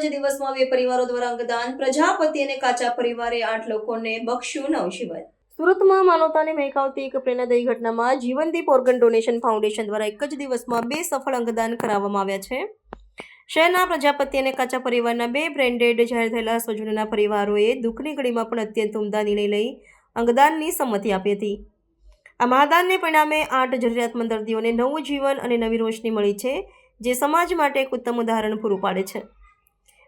જ દિવસમાં બે પરિવારો દ્વારા અંગદાન, પ્રજાપતિ અને કાચા પરિવારે આઠ લોકોને બખ્યું નવજીવન સુરતમાં માનવતાને મહેકાવતી એક પ્રેરણાદાયી ઘટનામાં જીવનદીપ ઓર્ગન ડોનેશન ફાઉન્ડેશન દ્વારા એક જ દિવસમાં બે સફળ અંગદાન કરાવવામાં આવ્યા છે. શહેરના પ્રજાપતિ અને કાચા પરિવારના બે બ્રેન્ડેડ જાહેર થયેલા સ્વજનોના પરિવારોએ દુઃખની ઘડીમાં પણ અત્યંત ઉમદા નિર્ણય લઈ અંગદાનની સંમતિ આપી હતી. આ મહાદાનને પરિણામે આઠ જરૂરિયાતમંદ દર્દીઓને નવું જીવન અને નવી રોશની મળી છે. જે સમાજ માટે એક ઉત્તમ ઉદાહરણ પૂરું પાડે છે.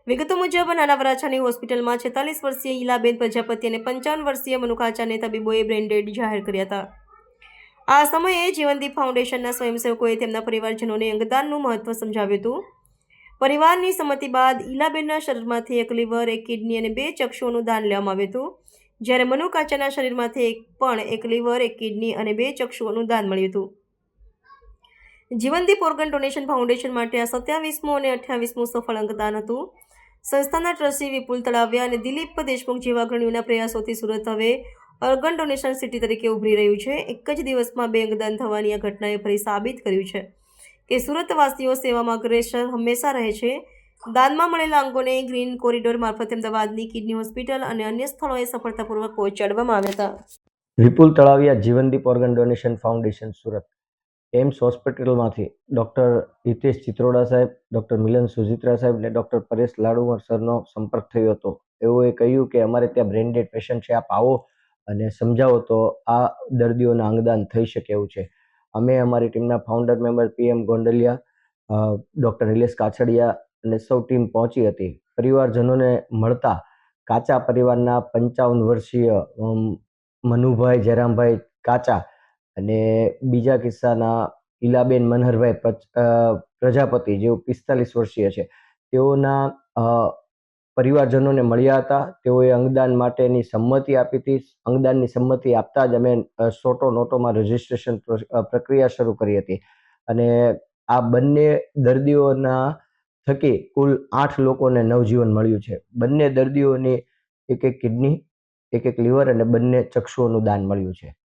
વિગતો મુજબ નાના વરાછાની હોસ્પિટલમાં છેતાલીસ વર્ષીય ઈલાબેન પ્રજાપતિ અને પંચાવન વર્ષીય મનુકાચાને તબીબોએ બ્રેન્ડેડ જાહેર કર્યા હતા. આ સમયે જીવનદીપ ફાઉન્ડેશનના સ્વયંસેવકોએ તેમના પરિવારજનોને અંગદાનનું મહત્વ સમજાવ્યું હતું. પરિવારની સંમતિ બાદ ઈલાબેનના શરીરમાંથી એક લીવર, એક કિડની અને બે ચક્ષુઓનું દાન લેવામાં આવ્યું હતું. જ્યારે મનુકાચાના શરીરમાંથી એક પણ એક લીવર, એક કિડની અને બે ચક્ષુઓનું દાન મળ્યું હતું. જીવનદીપ ઓર્ગન ડોનેશન ફાઉન્ડેશન માટે આ સત્યાવીસમું અને અઠ્યાવીસમું સફળ અંગદાન હતું. સંસ્થાના ટ્રસ્ટી વિપુલ તળાવ્યા અને દિલીપ દેશમુખ જેવા અગ્રણીઓના પ્રયાસોથી સુરત હવે ઓર્ગન ડોનેશન સિટી તરીકે ઉભરી રહ્યું છે. એક જ દિવસમાં બે અંગદાન થવાની આ ઘટનાએ ફરી સાબિત કર્યું છે કે સુરતવાસીઓ સેવામાં અગ્રેસર હંમેશા રહે છે. દાનમાં મળેલા અંગોને ગ્રીન કોરિડોર મારફતે અમદાવાદની કિડની હોસ્પિટલ અને અન્ય સ્થળોએ સફળતાપૂર્વક પહોંચાડવામાં આવ્યા હતા. Vipul Talaviya Jivandeep organ donation foundation Surat. AIIMS હોસ્પિટલમાંથી ડૉક્ટર હિતેશ ચિત્રોડા સાહેબ, ડૉક્ટર મિલન સુજિત્રા સાહેબ અને ડૉક્ટર પરેશ લાડુવર સરનો સંપર્ક થયો હતો. એઓએ કહ્યું કે અમારે ત્યાં બ્રેન્ડેડ પેશન્ટ છે, આપ આવો અને સમજાવો તો આ દર્દીઓના અંગદાન થઈ શકે એવું છે. અમે અમારી ટીમના founder member PM Gondaliya doctor Nilesh Kachhadiya અને સૌ ટીમ પહોંચી હતી. પરિવારજનોને મળતા કાચા પરિવારના પંચાવન વર્ષીય મનુભાઈ જયરામભાઈ કાચા અને બીજા કિસ્સાના ઈલાબેન મનહરભાઈ પ્રજાપતિ જેઓ પિસ્તાલીસ વર્ષીય છે, તેઓના પરિવારજનોને મળ્યા હતા. તેઓએ અંગદાન માટેની સંમતિ આપી હતી. અંગદાનની સંમતિ આપતા જ અમે સોટો નોટોમાં રજીસ્ટ્રેશન પ્રક્રિયા શરૂ કરી હતી. અને આ બંને દર્દીઓના થકી કુલ આઠ લોકોને નવજીવન મળ્યું છે. બંને દર્દીઓની એક એક કિડની, એક એક લીવર અને બંને ચક્ષુઓનું દાન મળ્યું છે.